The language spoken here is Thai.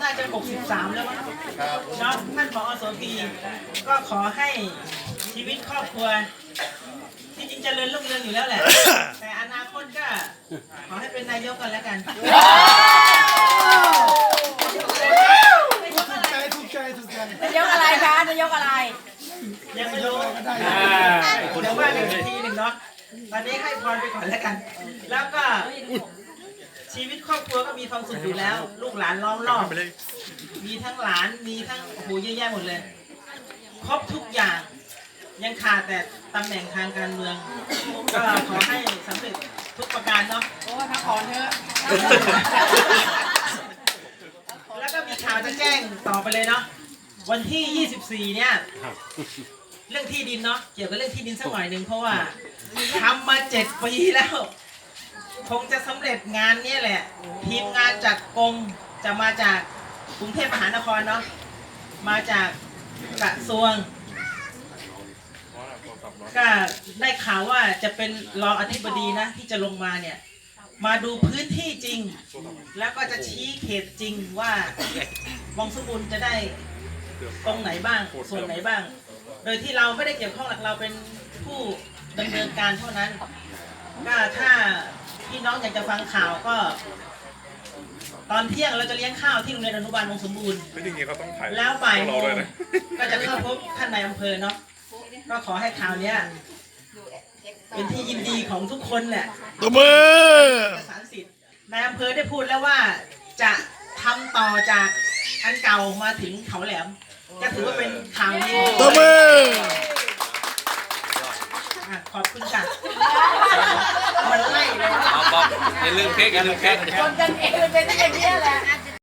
น่าจะ 63 แล้วมั้งครับเนาะท่านผอโสพีก็ขอให้ชีวิตครอบครัว ที่จริงเจริญรุ่งเรืองอยู่แล้วแหละ แต่อนาคตก็ ขอให้เป็นนายกกันแล้วกันถูกใจถูกใจถูกใจนายกอะไรคะนายกอะไร ยังไม่รู้ก็ได้เดี๋ยวว่ากันอีกทีหนึ่งเนาะตอนนี้ให้พรไปก่อนแล้วกัน แล้วก็ ชีวิตครอบครัวก็มีความสุขอยู่แล้ว ลูกหลานล้อมรอบมีทั้งหลานมีทั้งโอ้โหเยอะแยะหมดเลย ครบทุกอย่างยังขาดแต่ตำแหน่งทางการเมือง ก็ขอให้สำเร็จทุกประการเนาะโอ้ยพักผ่อนเถอะแล้วก็มีข่าวจะแจ้งต่อไปเลยเนาะวันที่ 24 เนี่ยเรื่องที่ดินเนาะเกี่ยวกับเรื่องที่ดินสักหน่อยหนึ่งเพราะว่าทำมาเจ็ดปีแล้ว คงจะสำเร็จงานเนี้แหละ ทีมงานจากกรมจะมาจากกรุงเทพมหานครเนาะมาจากกระทรวง ก็ได้ข่าวว่าจะเป็นรองอธิบดีนะ ที่จะลงมาเนี่ย มาดูพื้นที่จริง แล้วก็จะชี้เขตจริงว่าวังสมบูรณ์จะได้ตรงไหนบ้าง ส่วนไหนบ้าง โดยที่เราไม่ได้เกี่ยวข้องหลักเราเป็นผู้ดำเนินการเท่านั้นก็ถ้า พี่น้องอยากจะฟังข่าวก็ ตอนเที่ยงเราจะเลี้ยงข้าวที่โรงเรียนอนุบาลวงสมบูรณ์ ไม่จริงๆเขาต้องถ่ายแล้วบ่ายพโมวกเรางด้วยนะ ก็จะเข้าพบท่านนายอำเภอเนาะก็ขอให้ข่าวเนี้ยเป็นที่ยินดีของทุกคนแหละตัวมือเอกสารสิทธิ์นายอำเภอได้พูดแล้วว่าจะทำต่อจากอันเก่ามาถึงเขาแหลม จะถือว่าเป็นข่าวดี ตัวมือ อะ ขอบคุณค่ะมันไล่เลย เอาบอกอย่าลืมเค้กอย่าลืมเค้กคนกันเองมันเป็นอย่างนี้ยแหละ